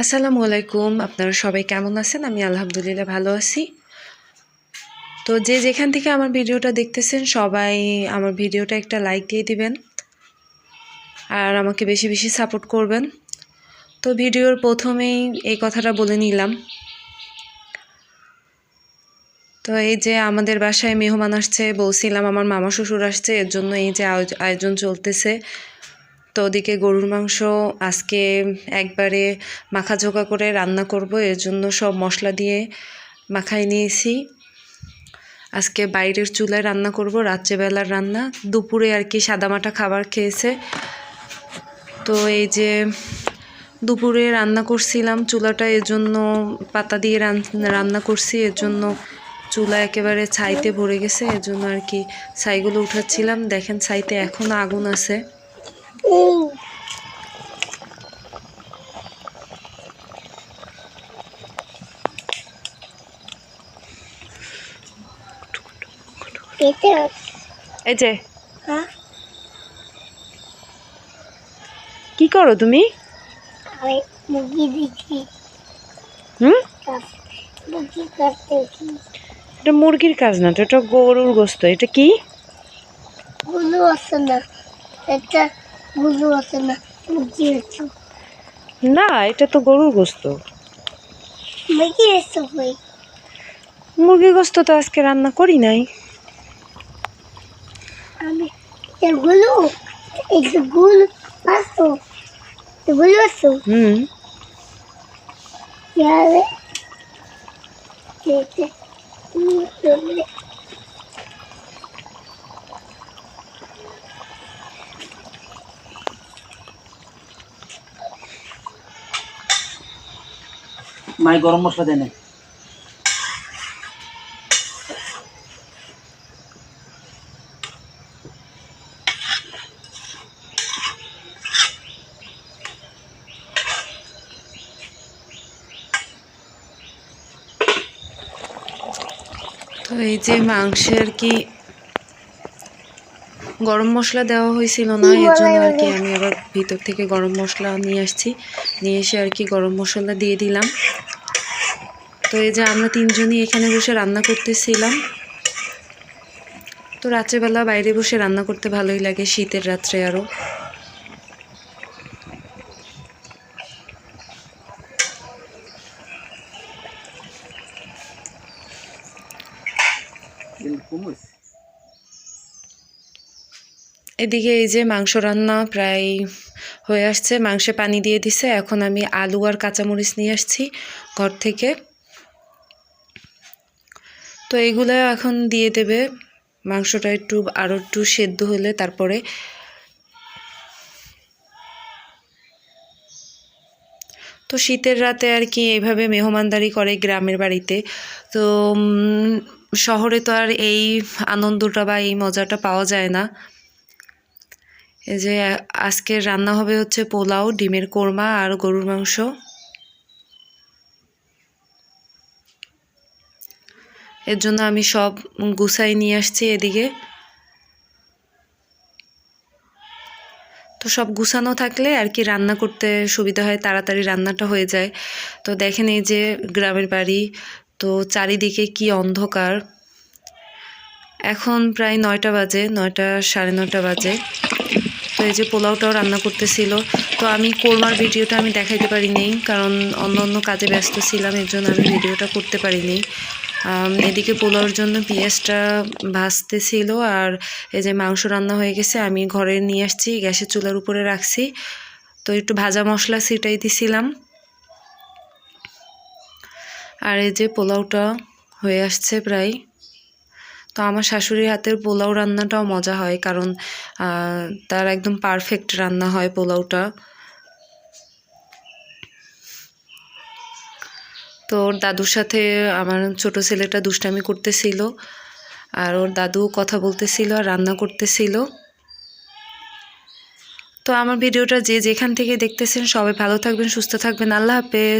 আসসালামু আলাইকুম। আপনারা সবাই কেমন আছেন? আমি আলহামদুলিল্লাহ ভালো আছি। তো যে যেখান থেকে আমার ভিডিওটা দেখতেছেন, সবাই আমার ভিডিওটা একটা লাইক দিয়ে দিবেন আর আমাকে বেশি বেশি সাপোর্ট করবেন। তো ভিডিওর প্রথমেই এই কথাটা বলে নিলাম। তো এই যে আমাদের বাসায় মেহমান আসছে, বলছিলাম আমার মামা শ্বশুর আসছে, এর জন্য এই যে আয়োজন চলতেছে। তো ওদিকে গরুর মাংস আজকে একবারে মাখাঝোকা করে রান্না করব, এর জন্য সব মশলা দিয়ে মাখাই নিয়েছি। আজকে বাইরের চুলায় রান্না করব, রাত্রেবেলার রান্না। দুপুরে আর কি সাদামাটা খাবার খেয়েছে। তো এই যে দুপুরে রান্না করছিলাম চুলাটা, এর জন্য পাতা দিয়ে রান- রান্না করছি, এর জন্য চুলা একেবারে ছাইতে ভরে গেছে, এর জন্য আর কি ছাইগুলো উঠাচ্ছিলাম। দেখেন ছাইতে এখনও আগুন আছে। এই যে। হ্যাঁ? কি করো তুমি? মুরগি দিচ্ছি। হুম? মুরগি এটা মুরগির কাজ না তো এটা গরুর গোস্ত। এটা কি? আছে না এটা গুলো আছে না। মুরগি আছে না এটা তো গরুর গোস্ত। মুরগি আছে হই মুরগির গোস্ত তো আজকে রান্না করি নাই। আমি এগুলো এগুলো আছে এগুলো আছে হুম। ইয়ারে মাই গরম মশলা দেয় না তো এই যে মাংসের কি গরম মশলা দেওয়া হয়েছিল না এর জন্য আর কি আমি আবার ভিতর থেকে গরম মশলা নিয়ে আসছি। নিয়ে এসে আর কি গরম মশলা দিয়ে দিলাম। তো এই যে আমরা তিনজনই এখানে বসে রান্না করতেছিলাম। তো রাত্রেবেলা বাইরে বসে রান্না করতে ভালোই লাগে শীতের রাত্রে আরও কমস এদিকে এই যে মাংস রান্না প্রায় হয়ে আসছে, মাংসে পানি দিয়ে দিছে। এখন আমি আলু আর কাঁচামরিচ নিয়ে আসছি ঘর থেকে। তো এইগুলো এখন দিয়ে দেবে। মাংসটা একটু আরও একটু সেদ্ধ হলে তারপরে তো শীতের রাতে আর কি এইভাবে মেহমানদারি করে গ্রামের বাড়িতে। তো শহরে তো আর এই আনন্দটা বা এই মজাটা পাওয়া যায় না। এই যে আজকের রান্না হবে হচ্ছে পোলাও, ডিমের কোরমা আর গরুর মাংস। এর জন্য আমি সব গুছাই নিয়ে আসছি এদিকে। তো সব গুছানো থাকলে আর কি রান্না করতে সুবিধা হয়, তাড়াতাড়ি রান্নাটা হয়ে যায়। তো দেখেন এই যে গ্রামের বাড়ি, তো চারিদিকে কি অন্ধকার। এখন প্রায় নয়টা বাজে, নয়টা সাড়ে নয়টা বাজে। তো এই যে পোলাওটাও রান্না করতেছিল। তো আমি কোরমার ভিডিওটা আমি দেখাইতে পারিনি, কারণ অন্য অন্য কাজে ব্যস্ত ছিলাম, এর জন্য আমি ভিডিওটা করতে পারিনি। এদিকে পোলাওর জন্য পেঁয়াজটা ভাজতেছিল আর এই যে মাংস রান্না হয়ে গেছে, আমি ঘরে নিয়ে আসছি, গ্যাসের চুলার উপরে রাখছি। তো একটু ভাজা মশলা ছিটাই দিছিলাম। আর এই যে পোলাওটা হয়ে আসছে প্রায়। তো আমার শাশুড়ির হাতের পোলাও রান্নাটাও মজা হয় কারণ তার একদম পারফেক্ট রান্না হয় পোলাওটা। তো ওর দাদুর সাথে আমার ছোট ছেলেটা দুষ্টামি করতেছিল, আর ওর দাদু কথা বলতেছিল আর রান্না করতেছিল। তো আমার ভিডিওটা যে যেখান থেকে দেখতেছেন সবাই ভালো থাকবেন, সুস্থ থাকবেন, আল্লাহ হাফেজ।